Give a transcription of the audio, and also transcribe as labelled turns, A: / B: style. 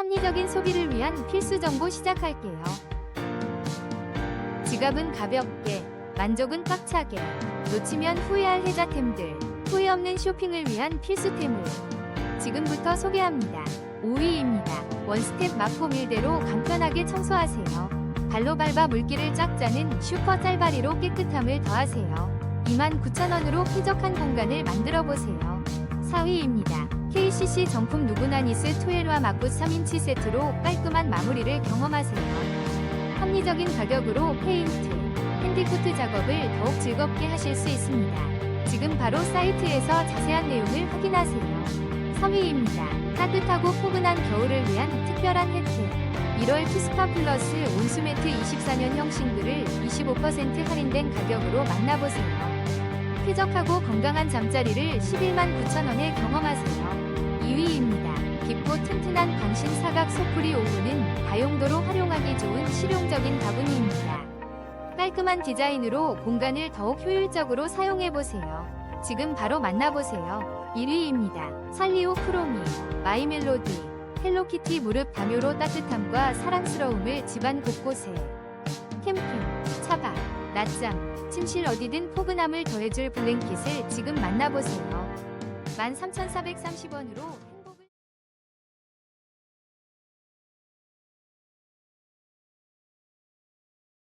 A: 합리적인 소비를 위한 필수 정보 시작할게요. 지갑은 가볍게, 만족은 꽉차게, 놓치면 후회할 혜자템들, 후회 없는 쇼핑을 위한 필수템을 지금부터 소개합니다. 5위입니다. 원스텝 마폼 일대로 간편하게 청소하세요. 발로 밟아 물기를 쫙 짜는 슈퍼 짤바리로 깨끗함을 더하세요. 29,000원으로 쾌적한 공간을 만들어 보세요. 4위입니다. KCC 정품 누구나 니스 토엘와 마굿 3인치 세트로 깔끔한 마무리를 경험하세요. 합리적인 가격으로 페인트, 핸디코트 작업을 더욱 즐겁게 하실 수 있습니다. 지금 바로 사이트에서 자세한 내용을 확인하세요. 3위입니다. 따뜻하고 포근한 겨울을 위한 특별한 혜택. 1월 투스파 플러스 온수매트 24년형 싱글을 25% 할인된 가격으로 만나보세요. 쾌적하고 건강한 잠자리를 11만 9천원에 경험하세요. 방신 사각 소프리 오브는 다용도로 활용하기 좋은 실용적인 바구니입니다. 깔끔한 디자인으로 공간을 더욱 효율적으로 사용해보세요. 지금 바로 만나보세요. 1위입니다. 살리오 크로미, 마이멜로디, 헬로키티 무릎 담요로 따뜻함과 사랑스러움을 집안 곳곳에 캠핑, 차박, 낮잠, 침실 어디든 포근함을 더해줄 블랭킷을 지금 만나보세요. 13,430원으로